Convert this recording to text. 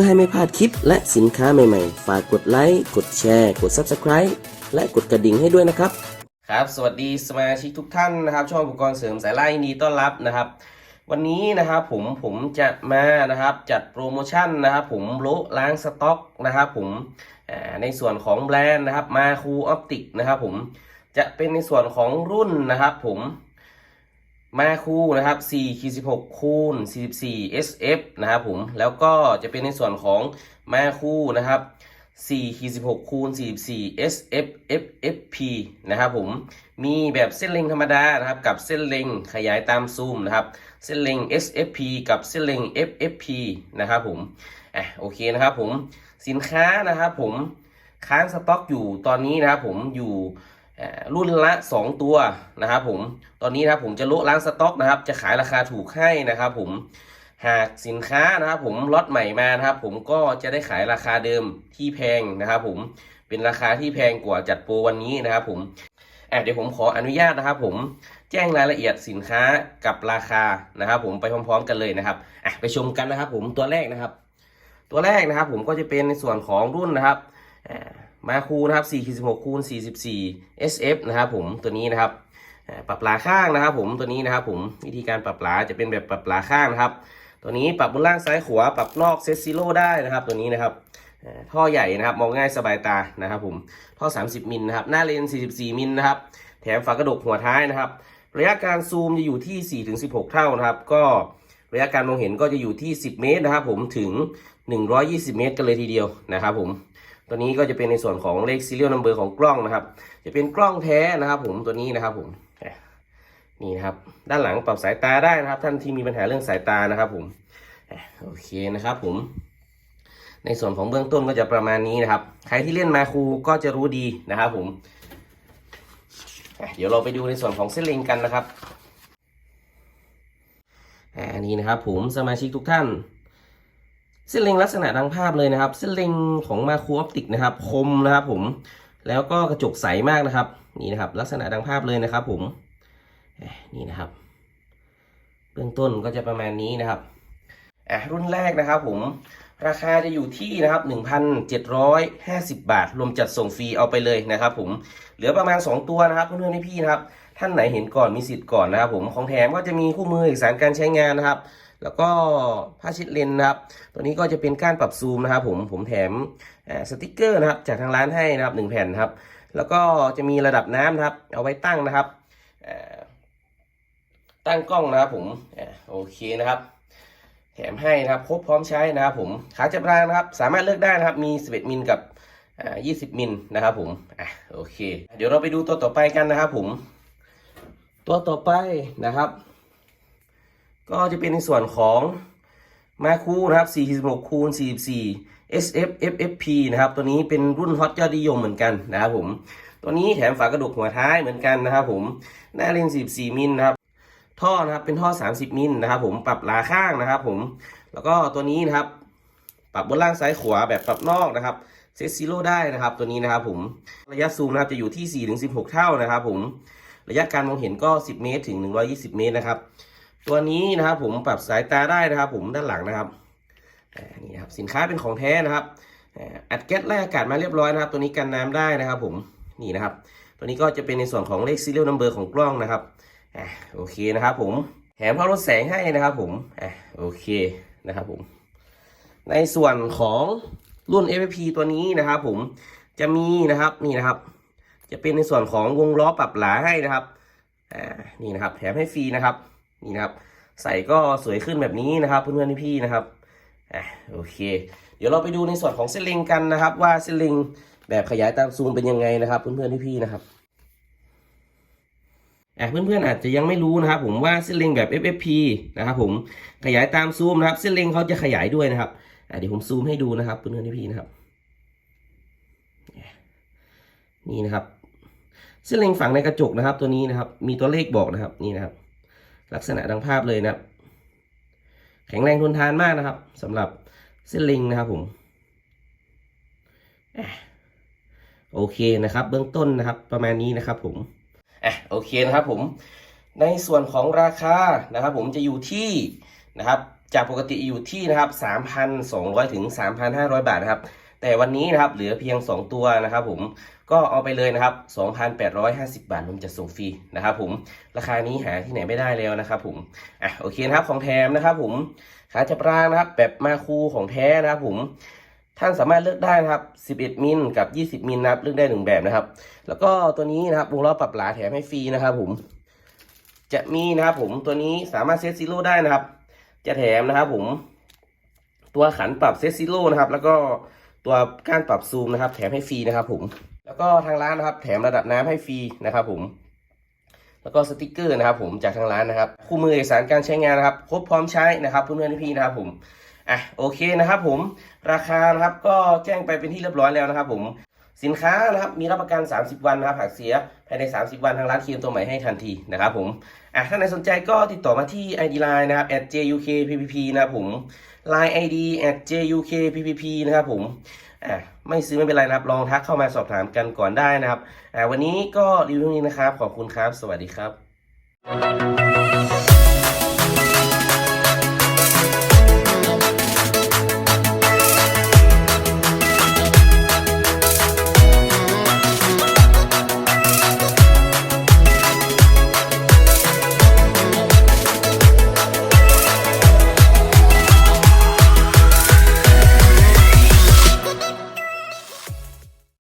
พื่อให้ไม่พลาดคลิปและสินค้าใหม่ๆ ฝากกดไลค์ กดแชร์ กด Subscribe และกดกระดิ่งให้ด้วยนะครับ ครับ สวัสดีสมาชิกทุกท่านนะครับ ช่องอุปกรณ์เสริมสายไล่นดีต้อนรับนะครับ วันนี้นะครับผมผมจะมานะครับจัดโปรโมชั่นนะครับผมโลล้างสต็อกนะครับผมในส่วนของแบรนด์นะครับมาคูออปติกนะครับผมจะเป็นในส่วนของรุ่นนะครับผม มาคูนะครับ4ขีด16 คูณ 44 SF นะครับผม แล้วก็จะเป็นในส่วนของมาคูนะครับ4ขีด16 คูณ 44 SF FFP นะครับผม มีแบบเส้นเล็งธรรมดานะครับ กับเส้นเล็งขยายตามซูมนะครับ เส้นเล็ง SFP กับเส้นเล็ง FFP นะครับผม อะโอเคนะครับผม สินค้านะครับผม ค้างสต็อกอยู่ตอนนี้นะครับผมอยู่ รุ่นละ 2 ตัวนะครับผมตอนนี้นะครับผมจะโละล้างสต็อกนะครับ จะขายราคาถูกให้นะครับผมหากสินค้านะครับผมล็อตใหม่มานะครับ ผมก็จะได้ขายราคาเดิมที่แพงนะครับผมเป็นราคาที่แพงกว่าจัดโปรวันนี้นะครับผมอะเดี๋ยวผมขออนุญาตนะครับ ผมแจ้งรายละเอียดสินค้ากับราคานะครับ ผมไปพร้อม ๆ กันเลยนะครับอะไปชมกันนะครับ ผมตัวแรกนะครับ ตัวแรกนะครับ ผมก็จะเป็นในส่วนของรุ่นนะครับ มาคูนะครับ4ขีด16คูณ44 SF นะครับผมตัวนี้นะครับอ่าปรับปลาข้างนะครับ ผมตัวนี้นะครับ ผมวิธีการปรับปลาจะเป็นแบบปรับปลาข้างนะครับ ตัวนี้ปรับบนล่างซ้ายขวาปรับนอกเซตซิโร่ได้นะครับ ตัวนี้นะครับท่อใหญ่นะครับมองง่ายสบายตานะครับผมท่อ 30มิลนะครับหน้าเลน 44มิลนะครับแถมฝากระดกหัวท้ายนะครับ ระยะการซูมจะอยู่ที่ 4-16 เท่านะครับ ก็ระยะการมองเห็นก็จะอยู่ที่ 10 เมตรนะครับ ผมถึง 120 เมตร กันเลยทีเดียวนะครับ ผม ตัวนี้ก็จะเป็นในส่วนของเลข serial number ของกล้องนะครับ จะเป็นกล้องแท้นะครับ ผมตัวนี้นะครับผมนี่นะครับ ด้านหลังปรับสายตาได้นะครับ ท่านที่มีปัญหาเรื่องสายตานะครับ ผมโอเคนะครับ ผม ในส่วนของเบื้องต้นก็จะประมาณนี้นะครับ ใครที่เล่นมาคูก็จะรู้ดีนะครับ ผมเดี๋ยวเราไปดูในส่วนของเส้นเลงกันนะครับอ่านี่นะครับ ผมสมาชิกทุกท่าน เส้นเล็งลักษณะดังภาพเลยนะครับ เส้นเล็งของมาคูออปติกนะครับ คมนะครับผม แล้วก็กระจกใสมากนะครับ นี่นะครับ ลักษณะดังภาพเลยนะครับ ผม นี่นะครับ เบื้องต้นก็จะประมาณนี้นะครับอะรุ่นแรกนะครับผม ราคาจะอยู่ที่นะครับ 1,750 บาท รวมจัดส่งฟรีเอาไปเลยนะครับผม เหลือประมาณ 2 ตัวนะครับเพื่อนๆพี่นะครับ ท่านไหนเห็นก่อนมีสิทธิ์ก่อนนะครับผม ของแถมก็จะมีคู่มือเอกสารการใช้งานนะครับ แล้วก็ผ้าเชิดเลนนะครับ ตัวนี้ก็จะเป็นก้านปรับซูมนะครับ ผมผมแถมสติกเกอร์นะครับ จากทางร้านให้นะครับหนึ่งแผ่นครับ แล้วก็จะมีระดับน้ำนะครับ เอาไว้ตั้งนะครับตั้งกล้องนะครับผมโอเคนะครับ แถมให้นะครับครบพร้อมใช้นะครับผมขาจับรางนะครับ สามารถเลือกได้นะครับ มี11มิลกับอ่า20มิลนะครับผมอะโอเค เดี๋ยวเราไปดูตัวต่อไปกันนะครับผม ตัวต่อไปนะครับ ก็จะเป็นในส่วนของแมาคูนะครับ 46คูณ44 SF FFP นะครับ ตัวนี้เป็นรุ่นฮอตยอดนิยมเหมือนกันนะครับผม ตัวนี้แถมฝากระดูกหัวท้ายเหมือนกันนะครับผม หน้าเลน44 มิลนะครับ ท่อนะครับเป็นท่อ 30 มิลนะครับผมปรับหลาข้างนะครับผม แล้วก็ตัวนี้นะครับ ปรับบนล่างซ้ายขวาแบบปรับนอกนะครับเซตซิโร่ได้นะครับ ตัวนี้นะครับผม ระยะซูมนะครับจะอยู่ที่4-16 เท่านะครับผม ระยะการมองเห็นก็ 10 เมตรถึง 120 เมตรนะครับ ตัวนี้นะครับผมปรับสายตาได้นะครับ ผมด้านหลังนะครับนี่ครับสินค้าเป็นของแท้นะครับอัดแก๊สไล่อากาศมาเรียบร้อยนะครับ ตัวนี้กันน้ำได้นะครับ ผมนี่นะครับ ตัวนี้ก็จะเป็นในส่วนของเลข serial number ของกล้องนะครับโอเคนะครับ ผมแถมท่อลดแสงให้นะครับ ผมโอเคนะครับ ผม ในส่วนของรุ่น FP ตัวนี้นะครับ ผมจะมีนะครับนี่นะครับ จะเป็นในส่วนของวงล้อปรับหลาให้นะครับนี่นะครับ แถมให้ฟรีนะครับ นี่นะครับ ใส่ก็สวยขึ้นแบบนี้นะครับ เพื่อนๆพี่ๆนะครับอะโอเค เดี๋ยวเราไปดูในส่วนของเส้นเล็งกันนะครับ ว่าเส้นเล็งแบบขยายตามซูมเป็นยังไงนะครับ เพื่อนๆพี่ๆนะครับอะเพื่อนๆอาจจะยังไม่รู้นะครับ ผมว่าเส้นเล็งแบบ FFP นะครับ ผมขยายตามซูมนะครับ เส้นเล็งเขาจะขยายด้วยนะครับอะเดี๋ยวผมซูมให้ดูนะครับเพื่อนๆพี่ๆนะครับนี่นะครับเส้นเล็งฝังในกระจกนะครับ ตัวนี้นะครับ มีตัวเลขบอกนะครับ นี่นะครับ ลักษณะดังภาพเลยนะครับ แข็งแรงทนทานมากนะครับสำหรับเส้นล็งนะครับผมโอเคนะครับ เบื้องต้นนะครับ ประมาณนี้นะครับ ผมอะโอเคนะครับ ผม ในส่วนของราคานะครับ ผมจะอยู่ที่นะครับ จากปกติอยู่ที่นะครับ3,200ถึง3,500 บาทนะครับ แต่วันนี้นะครับเหลือเพียง 2 ตัวนะครับผมก็เอาไปเลยนะครับ 2,850 บาทรวมจัดส่งฟรีนะครับผมราคานี้หาที่ไหนไม่ได้แล้วนะครับผมอะโอเคนะครับของแถมนะครับผมขาจับรางนะครับแบบมาคูของแท้นะครับผมท่านสามารถเลือกได้นะครับ 11 มิลกับ 20 มิลนะครับเลือกได้หนึ่งแบบนะครับ แล้วก็ตัวนี้นะครับวงล้อปรับหลาแถมให้ฟรีนะครับผมจะมีนะครับผมตัวนี้สามารถเซตซีโร่ได้นะครับ จะแถมนะครับผมตัวขันปรับเซตซีโร่นะครับ แล้วก็ ตัวก้านปรับซูมนะครับ แถมให้ฟรีนะครับผม แล้วก็ทางร้านนะครับ แถมระดับน้ำให้ฟรีนะครับผม แล้วก็สติกเกอร์นะครับ ผมจากทางร้านนะครับ คู่มือเอกสารการใช้งานนะครับ ครบพร้อมใช้นะครับเพื่อนๆพี่ๆนะครับผมอะโอเคนะครับผมราคานะครับก็แจ้งไปเป็นที่เรียบร้อยแล้วนะครับผม สินค้านะครับมีรับประกัน 30 วันนะครับหากเสียภายใน 30 วันทางร้านเคลมตัวใหม่ให้ทันทีนะครับผมอะถ้าใครสนใจก็ติดต่อมาที่ ID Line นะครับ @jukppp นะครับผม Line ID @jukppp นะครับผมอะไม่ซื้อไม่เป็นไรนะครับลองทักเข้ามาสอบถามกันก่อนได้นะครับอะวันนี้ก็รีวิวนี้นะครับ ขอบคุณครับ สวัสดีครับ